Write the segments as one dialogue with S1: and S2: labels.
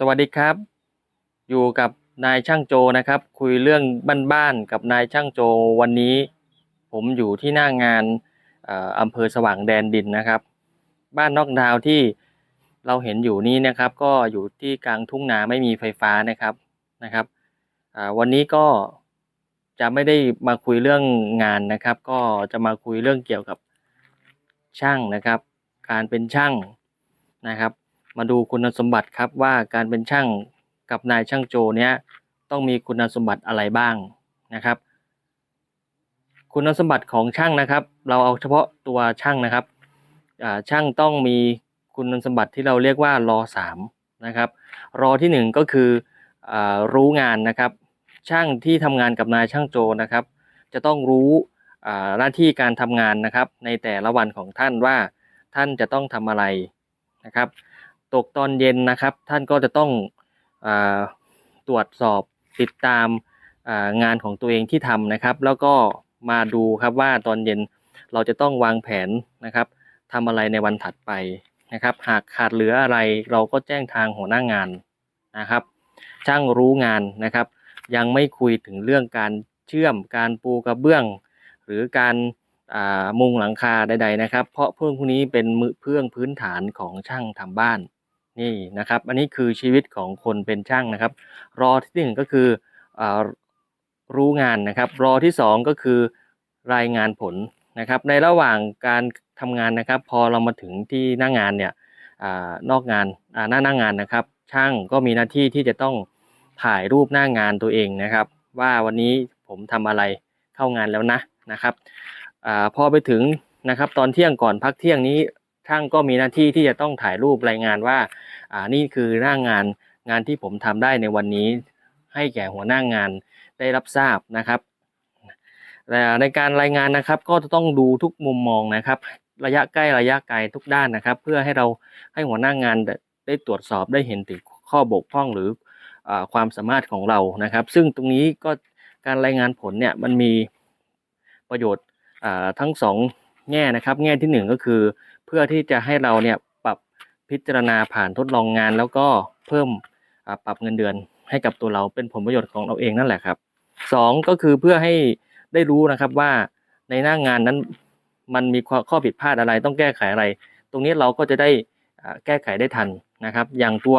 S1: สวัสดีครับ อยู่กับนายช่างโจนะครับ คุยเรื่องบ้านๆกับนายช่างโจวันนี้ ผมอยู่ที่หน้างานอำเภอสว่างแดนดินนะครับ บ้านนอกดาวที่เราเห็นอยู่นี้นะครับ ก็อยู่ที่กลางทุ่งนาไม่มีไฟฟ้านะครับนะครับวันนี้ก็จะไม่ได้มาคุยเรื่องงานนะครับ ก็จะมาคุยเรื่องเกี่ยวกับช่างนะครับ การเป็นช่างนะครับ มาดูคุณสมบัติครับว่าการเป็นช่างกับนายช่างโจเนี้ยต้องมีคุณสมบัติอะไรบ้างนะครับ คุณสมบัติของช่างนะครับ เราเอาเฉพาะตัวช่างนะครับช่างต้องมีคุณสมบัติที่เราเรียกว่ารอสามนะครับรอที่หนึ่งก็คืออรู้งานนะครับ ช่างที่ทำงานกับนายช่างโจนะครับ จะต้องรู้หน้าที่การทำงานนะครับ ในแต่ละวันของท่านว่าท่านจะต้องทำอะไรนะครับ ตกตอนเย็นนะครับ ท่านก็จะต้องอตรวจสอบติดตามงานของตัวเองที่ทำนะครับ แล้วก็มาดูครับว่าตอนเย็นเราจะต้องวางแผนนะครับทำอะไรในวันถัดไปนะครับ หากขาดเหลืออะไรเราก็แจ้งทางหัวหน้างานนะครับ ช่างรู้งานนะครับ ยังไม่คุยถึงเรื่องการเชื่อมการปูกระเบื้อง หรือการามุงหลังคาใดๆนะครับ เพราะเพื่องพวกนี้เป็นมือเพื่องพื้นฐานของช่างทำบ้าน นี่นะครับ อันนี้คือชีวิตของคนเป็นช่างนะครับ รอที่หนึ่งก็คืออรู้งานนะครับ รอที่สองก็คือรายงานผลนะครับ ในระหว่างการทำงานนะครับ พอเรามาถึงที่หน้างานเนี่ยอนอกงานหน้าหน้างงานนะครับ ช่างก็มีหน้าที่ที่จะต้องถ่ายรูปหน้างานตัวเองนะครับ ว่าวันนี้ผมทำอะไรเข้างานแล้วนะนะครับอพอไปถึงนะครับ ตอนเที่ยงก่อนพักเที่ยงนี้ ช่างก็มีหน้าที่ที่จะต้องถ่ายรูปรายงานว่าอ่านี่คือหน้างานงานที่ผมทำได้ในวันนี้ ให้แก่หัวหน้างานได้รับทราบนะครับแต่ในการรายงานนะครับก็จะต้องดูทุกมุมมองนะครับ ระยะใกล้ระยะไกลทุกด้านนะครับ เพื่อให้เราให้หัวหน้างานได้ตรวจสอบได้เห็นถึงข้อบกพร่องหรืออความสามารถของเรานะครับ ซึ่งตรงนี้ก็การรายงานผลเนี่ยมันมีประโยชน์ทั้งสองแง่นะครับ แง่ที่หนึ่งก็คือ เพื่อที่จะให้เราเนี่ยปรับพิจารณาผ่านทดลองงาน แล้วก็เพิ่มปรับเงินเดือนให้กับตัวเราเป็นผลประโยชน์ของเราเองนั่นแหละครับสองก็คือเพื่อให้ได้รู้นะครับว่าในหน้างานนั้นมันมีข้อผิดพลาดอะไรต้องแก้ไขอะไร ตรงนี้เราก็จะได้แก้ไขได้ทันนะครับ อย่างตัว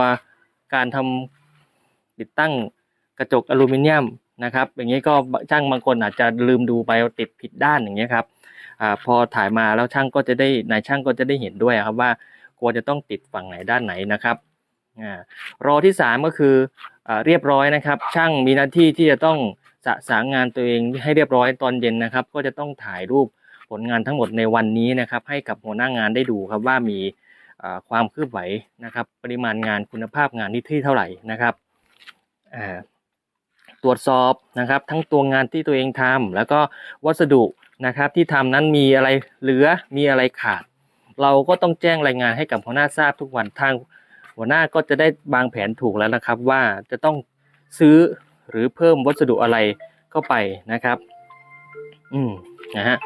S1: การทำติดตั้งกระจกอลูมิเนียมนะครับ อย่างนี้ก็ช่างบางคนอาจจะลืมดูไปติดผิดด้านอย่างเงี้ยครับ อาพอถ่ายมาแล้วช่างก็จะได้นายช่างก็จะได้เห็นด้วยครับว่าควรจะต้องติดฝั่งไหนด้านไหนนะครับอ่ารอที่สามก็คืออาเรียบร้อยนะครับ ช่างมีหน้าที่ที่จะต้องสะสางงานตัวเองให้เรียบร้อยตอนเย็นนะครับ ก็จะต้องถ่ายรูปผลงานทั้งหมดในวันนี้นะครับ ให้กับหัวหน้างานได้ดูครับว่ามีความคืบไหวนะครับ ปริมาณงานคุณภาพงานที่ที่เท่าไหร่นะครับอ่า ตรวจสอบนะครับ ทั้งตัวงานที่ตัวเองทำแล้วก็วัสดุนะครับที่ทำนั้นมีอะไรเหลือมีอะไรขาด เราก็ต้องแจ้งรายงานให้กับหัวหน้าทราบทุกวันทางหัวหน้าก็จะได้บางแผนถูกแล้วนะครับ ว่าจะต้องซื้อหรือเพิ่มวัสดุอะไรเข้าไปนะครับ อืมนะฮะ